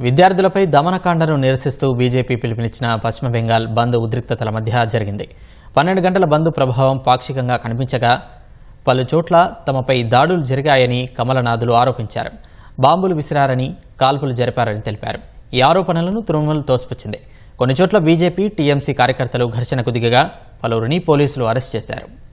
విద్యార్థులపై దమనకాండను నిరసిస్తూ బీజేపీ పిలుపునిచ్చిన పశ్చిమ బెంగాల్ బంద్ ఉద్రిక్తతల మధ్య జరిగింది. పన్నెండు గంటల బంద్ ప్రభావం పాక్షికంగా కనిపించగా పలు చోట్ల తమపై దాడులు జరిగాయని కమలనాథులు ఆరోపించారు. బాంబులు విసిరారని కాల్పులు జరిపారని తెలిపారు. ఈ ఆరోపణలను తృణమూల్ తోసిపుచ్చింది. కొన్ని చోట్ల బీజేపీ టీఎంసీ కార్యకర్తలు ఘర్షణకు దిగగా పలువురిని పోలీసులు అరెస్ట్ చేశారు.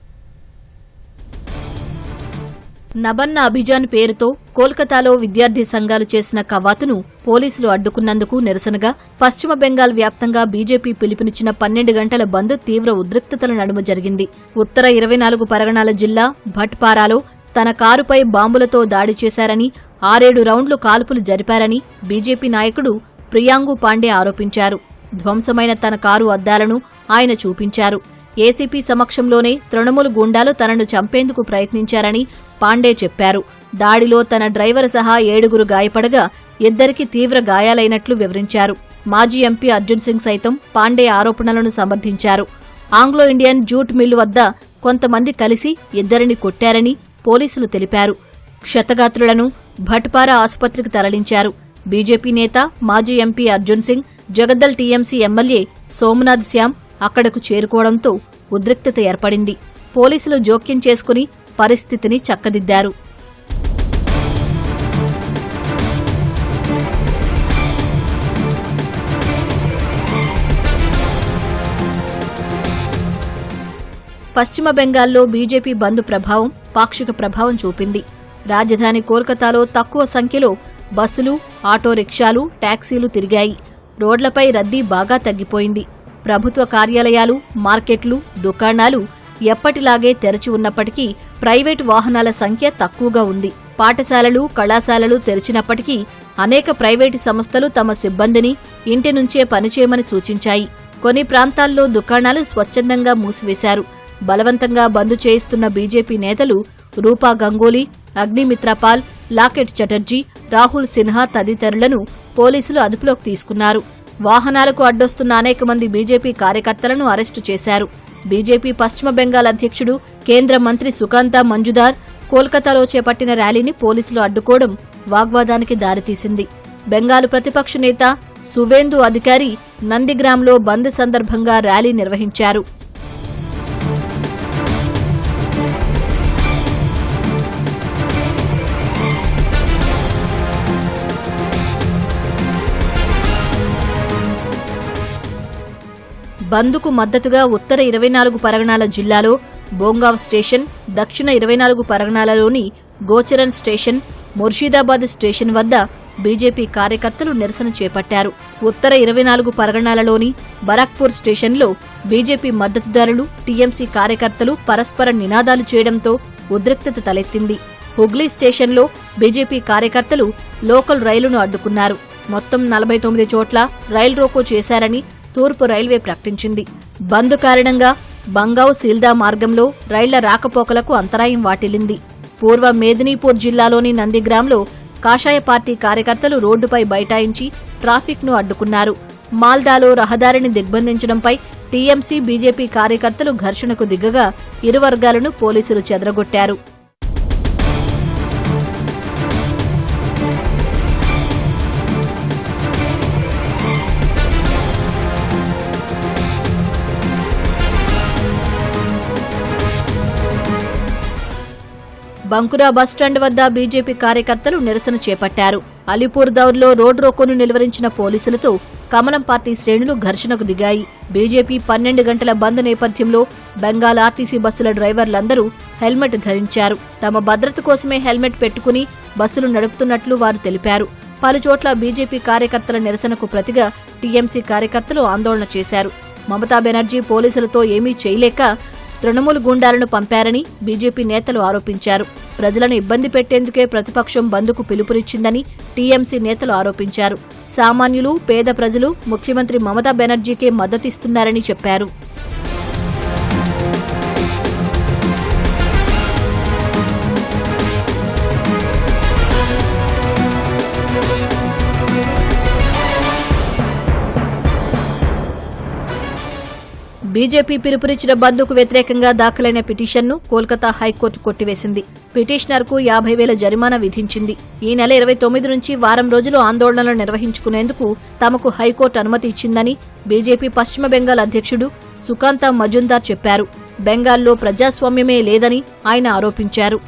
నబన్న అభిజాన్ పేరుతో కోల్కతాలో విద్యార్థి సంఘాలు చేసిన కవాతును పోలీసులు అడ్డుకున్నందుకు నిరసనగా పశ్చిమ బెంగాల్ వ్యాప్తంగా బీజేపీ పిలుపునిచ్చిన పన్నెండు గంటల బంద్ తీవ్ర ఉద్రిక్తతల నడుమ జరిగింది. ఉత్తర ఇరవై నాలుగు పరగణాల జిల్లా భట్పారాలో తన కారుపై బాంబులతో దాడి చేశారని ఆరేడు రౌండ్లు కాల్పులు జరిపారని బీజేపీ నాయకుడు ప్రియాంగు పాండే ఆరోపించారు. ధ్వంసమైన తన కారు అద్దాలను ఆయన చూపించారు. ఏసీపీ సమక్షంలోనే తృణమూల్ గుండాలు తనను చంపేందుకు ప్రయత్నించారని పాండే చెప్పారు. దాడిలో తన డ్రైవర్ సహా ఏడుగురు గాయపడగా ఇద్దరికి తీవ్ర గాయాలైనట్లు వివరించారు. మాజీ ఎంపీ అర్జున్ సింగ్ సైతం పాండే ఆరోపణలను సమర్థించారు. ఆంగ్లో ఇండియన్ జూట్ మిల్లు వద్ద కొంతమంది కలిసి ఇద్దరిని కొట్టారని పోలీసులు తెలిపారు. క్షతగాత్రులను భట్పారా ఆసుపత్రికి తరలించారు. బీజేపీ నేత మాజీ MP Arjun Singh Jagaddal TMC MLA Somnath Shyam అక్కడకు చేరుకోవడంతో ఉద్రిక్తత ఏర్పడింది. పోలీసులు జోక్యం చేసుకుని పరిస్థితిని చక్కదిద్దారు. పశ్చిమ బెంగాల్లో బీజేపీ బంద్ ప్రభావం పాక్షిక ప్రభావం చూపింది. రాజధాని కోల్కతాలో తక్కువ సంఖ్యలో బస్సులు ఆటో రిక్షాలు తిరిగాయి. రోడ్లపై రద్దీ బాగా తగ్గిపోయింది. ప్రభుత్వ కార్యాలయాలు మార్కెట్లు దుకాణాలు ఎప్పటిలాగే తెరచి ఉన్నప్పటికీ ప్రైవేటు వాహనాల సంఖ్య తక్కువగా ఉంది. పాఠశాలలు కళాశాలలు తెరిచినప్పటికీ అనేక ప్రైవేటు సంస్థలు తమ సిబ్బందిని ఇంటి నుంచే పనిచేయమని సూచించాయి. కొన్ని ప్రాంతాల్లో దుకాణాలు స్వచ్ఛందంగా మూసివేశారు. బలవంతంగా బంద్ చేయిస్తున్న బీజేపీ నేతలు రూపా గంగూలీ అగ్నిమిత్రపాల్ లాకెట్ చటర్జీ రాహుల్ సిన్హా తదితరులను పోలీసులు అదుపులోకి తీసుకున్నారు. వాహనాలకు అడ్డొస్తున్న అనేక మంది బీజేపీ కార్యకర్తలను అరెస్టు చేశారు. బీజేపీ పశ్చిమ బెంగాల్ అధ్యక్షుడు కేంద్ర మంత్రి సుకాంత మంజుదార్ కోల్కతాలో చేపట్టిన ర్యాలీని పోలీసులు అడ్డుకోవడం వాగ్వాదానికి దారితీసింది. బెంగాల్ ప్రతిపక్ష నేత సువేందు అధికారి నందిగ్రామ్లో బంద్ సందర్భంగా ర్యాలీ నిర్వహించారు. బంద్కు మద్దతుగా ఉత్తర ఇరవై నాలుగు పరగణాల జిల్లాలో బోంగావ్ స్టేషన్ దక్షిణ ఇరవై నాలుగు పరగణాలలోని గోచరన్ స్టేషన్ ముర్షీదాబాద్ స్టేషన్ వద్ద బీజేపీ కార్యకర్తలు నిరసన చేపట్టారు. ఉత్తర ఇరవై నాలుగు పరగణాలలోని బరాక్పూర్ స్టేషన్లో బీజేపీ మద్దతుదారులు టీఎంసీ కార్యకర్తలు పరస్పర నినాదాలు చేయడంతో ఉద్రిక్తత తలెత్తింది. హుగ్లీ స్టేషన్లో బీజేపీ కార్యకర్తలు లోకల్ రైలును అడ్డుకున్నారు. మొత్తం నలభై తొమ్మిది చోట్ల రైలు రోకో చేశారని తూర్పు రైల్వే ప్రకటించింది. బంద్ కారణంగా బంగావ్ సీల్దా మార్గంలో రైళ్ళ రాకపోకలకు అంతరాయం వాటిల్లింది. పూర్వ మేదినీపూర్ జిల్లాలోని నందిగ్రామ్లో కాషాయ పార్టీ కార్యకర్తలు రోడ్డుపై బైఠాయించి ట్రాఫిక్ను అడ్డుకున్నారు. మాల్దాలో రహదారిని దిగ్బంధించడంపై టీఎంసీ బీజేపీ కార్యకర్తలు ఘర్షణకు దిగగా ఇరు వర్గాలను పోలీసులు చెదరగొట్టారు. బంకురా బస్టాండ్ వద్ద బీజేపీ కార్యకర్తలు నిరసన చేపట్టారు. అలీపూర్ దౌర్లో రోడ్ రోకోను నిలువరించిన పోలీసులతో కమలం పార్టీ శ్రేణులు ఘర్షణకు దిగాయి. బీజేపీ పన్నెండు గంటల బంద్ నేపథ్యంలో బెంగాల్ ఆర్టీసీ బస్సుల డ్రైవర్లందరూ హెల్మెట్ ధరించారు. తమ భద్రత కోసమే హెల్మెట్ పెట్టుకుని బస్సులు నడుపుతున్నట్లు వారు తెలిపారు. పలుచోట్ల బీజేపీ కార్యకర్తల నిరసనకు ప్రతిగా టీఎంసీ కార్యకర్తలు ఆందోళన చేశారు. మమతా బెనర్జీ పోలీసులతో ఏమీ చేయలేక తృణమూల్ గుండాలను పంపారని బీజేపీ నేతలు ఆరోపించారు. ప్రజలను ఇబ్బంది పెట్టేందుకే ప్రతిపక్షం బంద్కు పిలుపునిచ్చిందని టీఎంసీ నేతలు ఆరోపించారు. సామాన్యులు పేద ప్రజలు ముఖ్యమంత్రి మమతా బెనర్జీకే మద్దతిస్తున్నారని చెప్పారు. బీజేపీ పిలుపునిచ్చిన బంద్కు వ్యతిరేకంగా దాఖలైన పిటిషన్ను కోల్కతా హైకోర్టు కొట్టివేసింది. పిటిషనర్కు యాభై వేల జరిమానా విధించింది. ఈ నెల ఇరవై తొమ్మిది నుంచి వారం రోజులు ఆందోళనలు నిర్వహించుకునేందుకు తమకు హైకోర్టు అనుమతి ఇచ్చిందని బీజేపీ పశ్చిమ బెంగాల్ అధ్యక్షుడు సుకాంత మజుందార్ చెప్పారు. బెంగాల్లో ప్రజాస్వామ్యమే లేదని ఆయన ఆరోపించారు.